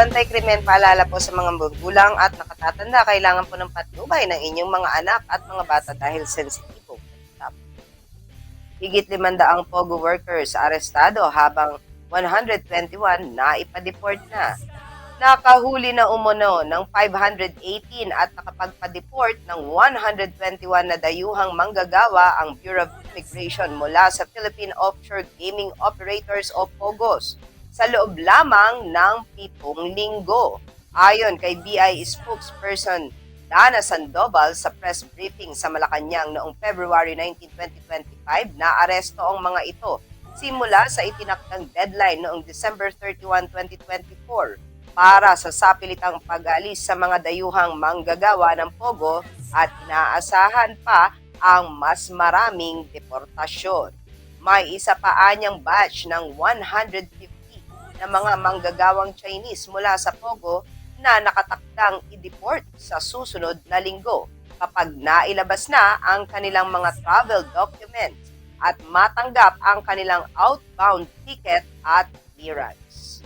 Bantay Krimen, paalala po sa mga magulang at nakatatanda, kailangan po ng patnubay ng inyong mga anak at mga bata dahil sensitibo. Higit limandaang POGO workers arestado habang 121 na ipadeport na. Nakahuli na umuno ng 518 at nakapagpadeport ng 121 na dayuhang manggagawa ang Bureau of Immigration mula sa Philippine Offshore Gaming Operators o POGOS sa loob lamang ng pitong linggo. Ayon kay BI spokesperson Dana Sandoval sa press briefing sa Malacanang noong February 19, 2025 na aresto ang mga ito simula sa itinakdang deadline noong December 31, 2024 para sa sapilitang pag-alis sa mga dayuhang manggagawa ng Pogo at inaasahan pa ang mas maraming deportasyon. May isa pa anyang batch ng 150 na mga manggagawang Chinese mula sa Pogo na nakatakdang i-deport sa susunod na linggo kapag nailabas na ang kanilang mga travel documents at matanggap ang kanilang outbound ticket at clearance.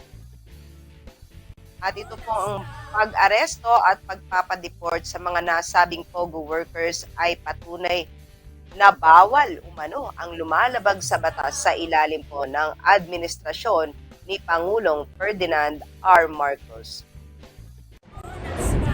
At ito po ang pag-aresto at pagpapadeport sa mga nasabing POGO workers ay patunay na bawal umano ang lumalabag sa batas sa ilalim po ng administrasyon ni Pangulong Ferdinand R. Marcos